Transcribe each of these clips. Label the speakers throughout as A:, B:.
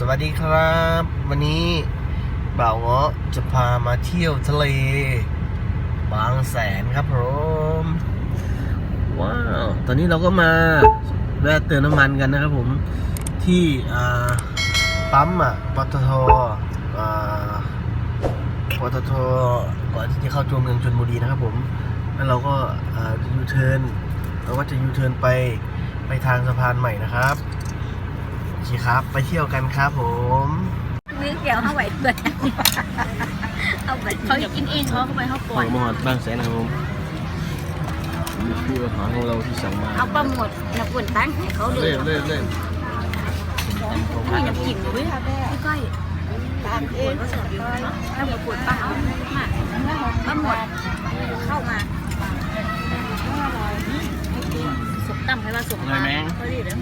A: สวัสดีครับ วันนี้บ่าวเงาะจะพามาเที่ยวทะเล บางแสนครับผมว้าวตอนนี้เราก็มาแวะเติมน้ำมันกันนะครับผมที่ปั๊มอะปตทปตทก่อนที่จะเข้าตัวเมืองชลบุรีนะครับผมแล้วเราก็ยูเทิร์นเราก็จะยูเทิร์นไปไปทางสะพานใหม่นะครับ เคครับ ไปเที่ยวกันครับผม
B: นึกเดี๋ยวเขาไหวเกิดเอาไปเขาจะกินเองเขาเข้าไปเขาปล่
A: ฝั่
B: อย
A: งมหอดบางแสนนะครับผมนี่คืออาหารของเราที่สั่งมา
B: เอาปลาหมดน้ำปุ่นตั้งให้เขาเล
A: เล่
B: ย
A: นเล่นเล่น
B: นี่น้ำกินด้วยค่ะพี่ก้อยตามเองก็สดอยู่ถ้าหมดปุ่นป้าเอามาปลาหมดเข้ามาสุกตั้มให้ว่าสุก
A: อร่อยไหม
B: ก็ดีเลย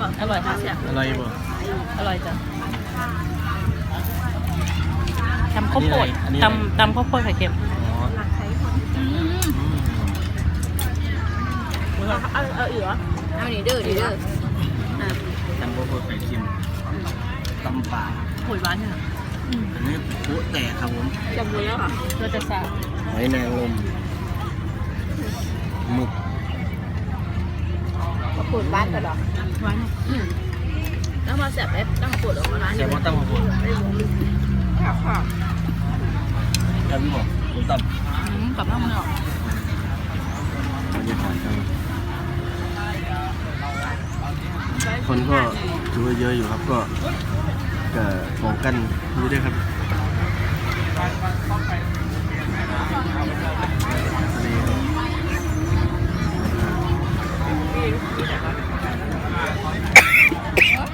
B: บ อกอร่อยค่ะเสีย
A: อร่อยบ่
B: อร่อยจ้ะ
C: ตำข้าวโพด
A: อันนี้อะไร
C: ตำตำข้าวโพดไข่เค็ม
A: อ๋อ
B: อืม
A: อืม
C: เอาเอาอีกเหรอ
B: เอาดีเด้อดีเด้ออะ
A: ตำโบโบไข่เค็มตำป่า
C: โหยหวานเนี่ย
A: อันนี้โป๊ะแตกครับผม
C: จำเลยแล้วค่ะเราจะสาบ
A: หอยนางรมหมึก
B: ปลาปุ่นบ้านกันหรอ
C: หวานเนี่ย
B: อืมแล้วมาแสบเล็บตั้งปวดออกมาร้าน
A: แซ่บว่าตำข้าวโพด
B: ค่ะค่ะ
A: แซ่บพี่บอกผมตำ
C: อืมกลับบ้านเมือง
A: บรรยากาศครับคนก็ถือว่าเยอะอยู่ครับก็ก็ป้องกันอยู่ด้วยครับทะเลครับ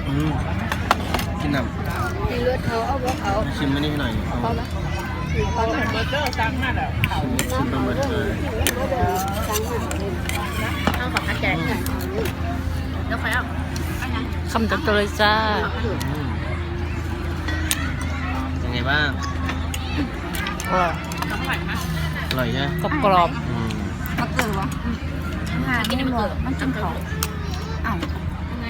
A: อืมชิมน้
B: ที่เลือดเขาเอาบอกเอาำ
A: ชิมอันนี้ให้หน่อยเอา
B: เขานะเขา เหมือนเบอร์เกอร์สั่งมาแล้ว
A: ชิมชิมปลาหมึกเลย
B: เอาของอาแจกแล้วใครเอา
C: คำจัดเลยจ้า
A: อืมเป็นไงบ้างอร่อยใช่ไหม
C: กรอบกรอบ
A: อืม
B: มาเกิดวะงานกินมันเกิดมันกินของอ้าวยังไง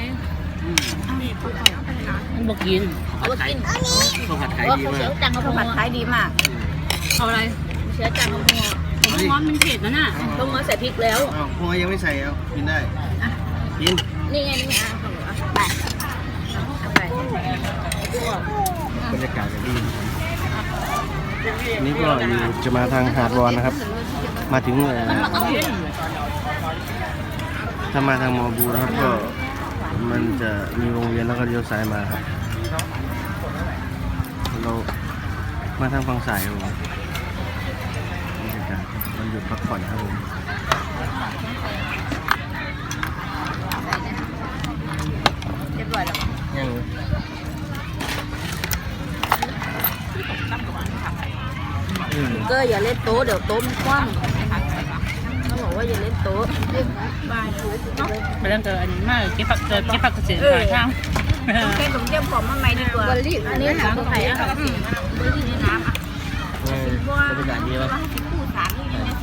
A: อืม
C: ๆมันบอกกิน
B: เอาไปกิน
A: ข้าวผัดขาย
B: ว่า
A: ดี
B: เขา
A: มา
B: เสีย
A: ก
B: จังเขาผัดขายดีมาก
C: เอาอะไร
B: เสียจังเขาหัว
C: ผมร้อนมันเผ็ดนะน่ะ
B: ต้องมาใส่พริกแล้ว
A: อ้าวพวกยังไม่ใส่เอากินได้
B: อะ
A: กิน
B: นี่ไงนี่ไงอะของหนูอะไปเอาไป
A: บรรยากาศจะดีนะครับอันนี้ก็อยู่จะมาทางหาดวอนนะครับ มาถึงเอ่อถ้ามาทางมอบูนะครับก็มันจะมีวงเวียนแล้วก็เลี้ยวซ้ายมาครับ เรามาทางฝั่งสายครับผมบรรยากาศมันห ยุดพักผ่อนครับผม
B: เรียบร้อยแล้ว
A: ยังอืม
B: ก็อย่าเล่นโต๊ะเดี๋ยวโต๊ะมันคว่ำเขาบอกว่าอย่าเล่นโต๊ะบายเนาะ
C: ไปเรื่องเกิดอันนี้มากเก็บผักเกิดเก็บผักกระเสียขายข้าง
B: แค่ผมเตรียมของมาใหม่ดีกว่าอันนี้หนังไข่อะค่ะบริในน้ำอะ
A: เออบรรยากาศดีป่ะ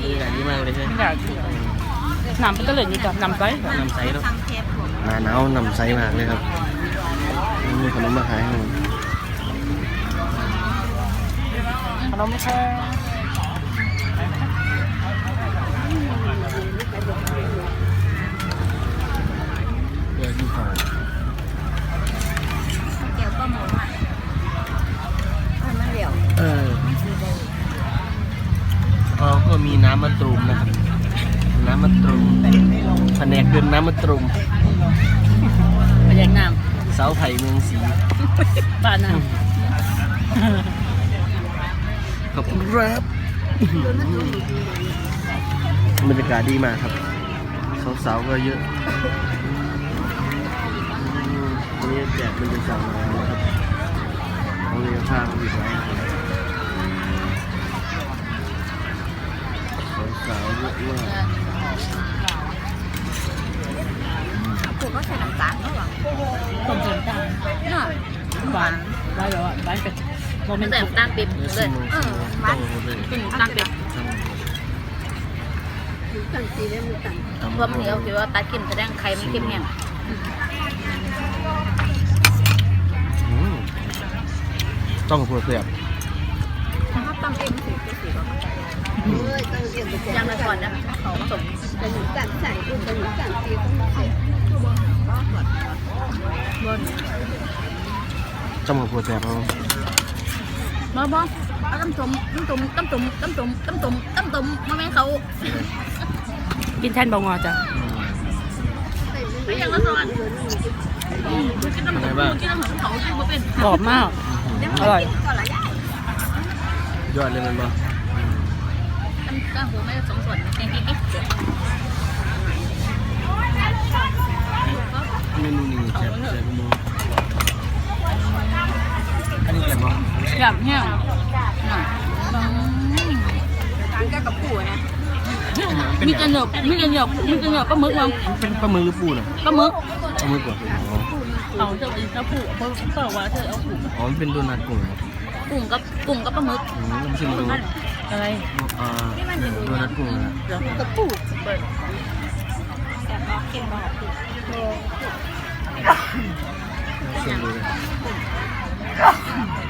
B: คู่สามนี่นะ
A: บรรยากาศดีมากเลยใช่ไหม
C: ไม่อยากน้ำมันก็เหลืออยู่กับน้ำไซส์
A: น้ำใสแล้ว
B: ทางเทปผม
A: หนาหนาวนำใสมากเลยครับมีขนมมาขายให้ผม
C: ขนมแช่
A: เพื่อที่เขา
B: เกี่ยวก็หมูอะมันเหลว
A: เออเราก็ มีน้ำมะตูมนะครับ น้ำมะตูมแผนกเดินน้ำมะตูม
C: ไปแยกน้
A: เสาไผ่เมืองศรีำ
C: บ้านน้
A: ขอบคุณครับบรรยากาศดีมากครับสาวๆก็เยอะอืมวันนี้แจกเป็นเป็นสาวน้อยนะครับต้องเรียกผ้ามาปิดไว้นะครับสาวๆ เยอะมาก
B: พวกก็ใส่น้ำตาลเหรอำ
C: ต้มเส้นตาล
B: เนาะ
C: หวานหวานแบบว่าหวานกับโมเม
B: มัน
C: น
B: ใส่
C: ต์
B: น้ำตาลปิ๊บ
A: เนื้อ
B: เล
A: ซิ
B: ย
A: ม
B: เอ
A: ซิ
B: อ
A: ม
B: มั
A: ต้
B: น
A: องเลย
B: เป็นน้ำตาลปิ๊บรวมเหนียวคือว่าตากินแสดงไข่ไม่เข้มแห้ง
A: ต้องกับเพื่อเสียบ
B: ถ้าตำเองสิจะสีก็ ยังมาก่อนนะเขาผสม
D: แต่หนูสั่งสั่งคุณแต่
B: ห
A: นูสั่งเตียต้องมาเสียบนจมูกปวดแสบเอา
B: มาบ้องเอาต้มตุ่มต้มตุ่มต้มตุ่มต้มตุ่มต้มตุ่มต้มตุ่มมาแม่เขา
C: กินแทนบองอจ้ะ
B: ไม่ยังละสอนกรนต้มตุ่มกินต้มตุ่มเขาเป็น
C: กรอบมากอร่อย
B: ย
A: อดเลยมันบ้าง
B: ต้มต้มหัวไม่สองส่วนเองกิ๊กกิ๊ก
A: เมนูนี้แซ่บแซ่บมืออันนี้แซ่บบ่
C: อยากแห้ง
B: ก็กับปู่นะ
C: มีกระเหนบมีกระเหนบมีกระเหนบปลาหมึกมั้ง
A: เป็นปลาหมึกหรือปูน่ะ
C: ปลาหมึก
A: ปลาหมึกก่อนอ๋อ
C: เอาเจ้าอีเจ้าผูเพราะเปิดว่าเธอเอาผู
A: อ๋อมันเป็นโดนัทกุ้งครับ
B: กุ้งกับกุ้งกับปลาหมึก
A: อืมลองชิมดู
C: อะไร
A: อ่าโดนัทกุ้งนะ
C: เดี๋ยว
B: กับปู่
A: ชิมดูเลย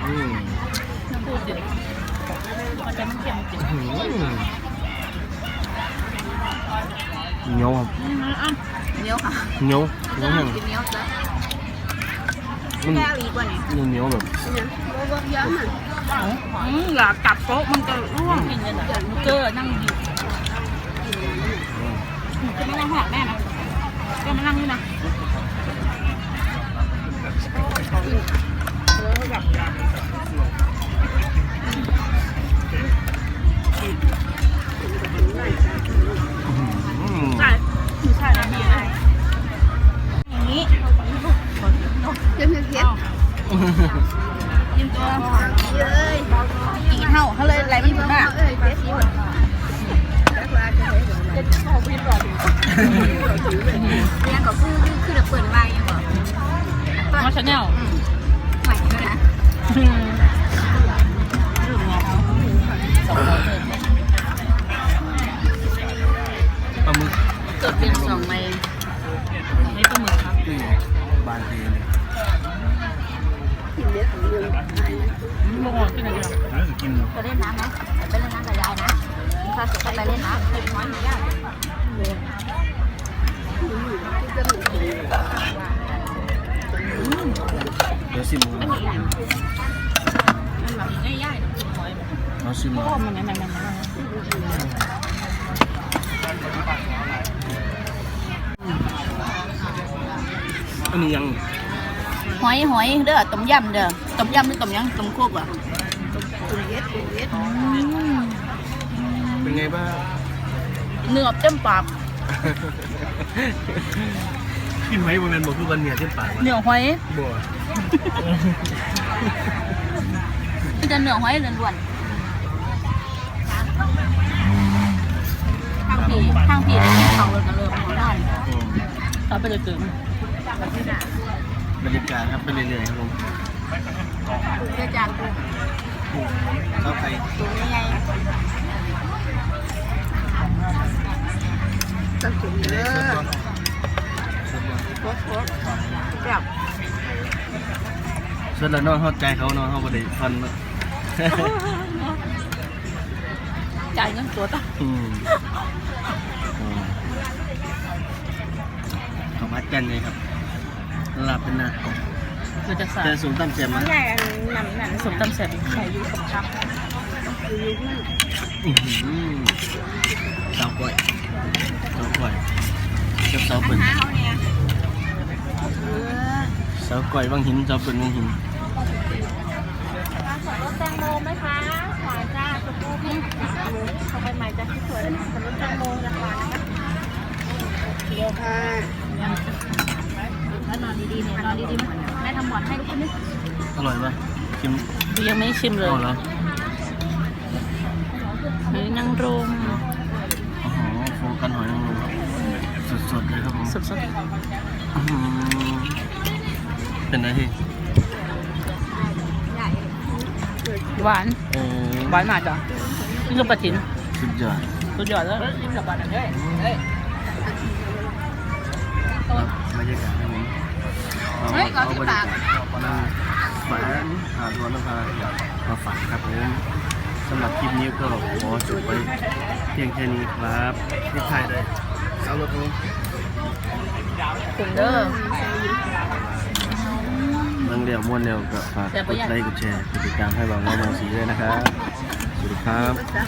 A: อืม
C: พูดเดี๋ยวมันจะไม่เค็มจริง
A: อืมเหนียวครับ
B: เหนียวค่ะ
A: เหนียวเหนียวแห้ง
B: กินเหนียวจ้ะ
A: มัน
B: แก้วอีกว่านี่
A: เหนียวๆแบบ
C: อืมอยากกลับโต๊ะมันก็ร่วงกินกันอะเกอนั่งอยู่
B: จะไม่นั่งหอดแม่นะก็มานั่งนี่นะ เลยไหลม่นถึงอะยังกับผู้คือเปิดไว้ยังบอก
C: มาชแนล
B: ใหวด้วยนะ
A: ปลาหมึก
C: เกิดเป็นสองใบให้ปลาหมึกครับ
A: บานเทน เลย
C: บางอกินอะไร
A: แล้วก็กิน
B: จะเล่นน้ำไหมไปเล่นน้ำกับยายนะถ้าสุดก็ไปเล่นน้ำเล่นน้อยยาก
A: เดี๋ยวชิมดู
C: มันแบบง่ายๆนะกินน้อย
A: เราชิมดู
C: พ่อมันมันมันมัน
A: อันนี้ยัง
B: หอยหอยเด้อต้มยำเด้อต้มยำหรือต้มยังต้มโคกอะ
A: เป็นไงบ้าง
B: เนื้อเต็มปาก
A: กินไหมวันนั้นบอกคือวันเนี่ยที่ปาก
B: เนื้อหอย
A: บ่
B: มันจะเนื้อหอยล้วนๆทางผีทางผีกินเขาเลยกันเลยหัวนอน
C: เอาไปเลยเกิน
A: บรรยากาศครับไปเรื่อยๆครับผม
B: เสื้อจางกู
A: เข้าไป
B: ตูงยังไง
D: ต้
A: องถุงเยอะ
B: โคตรโคแบบ
A: ส่วนละนอนเอดใจเขานอนเข้าบริฟัน
C: จ่ายเงินตัวตั้
A: งของมัดกันเลยครับ หลับเป็นหน้ากบ
C: คือจะใส่
A: แต่สูงต่ำเจ็บ
B: มั
A: มาน
B: ใหญ่หนำหนัง
C: สมตำเสร็จใส่ยูกับครับ
A: อื้อหือสาวกล้วยสาวกล้วยกับสาวปืน
B: หาเขาเนี่ยเออ
A: สาวกล้วยบางหินสาวปืนบางหิน
B: รถแตงโมไหมคะหวานจ้าสุกูพี่เขาไปใหม่จ้าสวยๆรถแตงโมนะคะเดี๋ยวค่ะ แล้วนอนดีๆเนี่ยนอนดีๆแม่ทำหมอนให้ลูกคนนี้
A: อร่อยปะชิม
C: ยังไม่ชิมเลย
A: เอาแล้ว
C: หรือนั่งรม
A: โอ้โหโฟกันหอยนางรมสดๆเลยครับผม
C: สด
A: อื้อหือเป็นไงพี่
B: ใหญ่
C: ๆหวาน
A: เออ
C: หวานมากจ้ะนี่คือปลาถิน
A: สุดยอด
C: สุดยอดแล้วยิ้มกับบ้านเฮ้ยเฮ้ย
A: ครับบรรยากาศครับผม
B: เฮ้ยก็ที่ปาก
A: นั่งฝานผ่านทวนนภามาฝากครับผมสำหรับคลิปนี้ก็ขอจบไปเพียงแค่นี้ครับที่ไทยเลยสาวรถผม
B: ถึงเด้อ
A: เมืองเดียวม้วนเดียวก็ฝากกดไลค์กดแชร์กดติดตามให้บางน้องบางสีด้วยนะครับสวัสดีครับ
D: ภาษา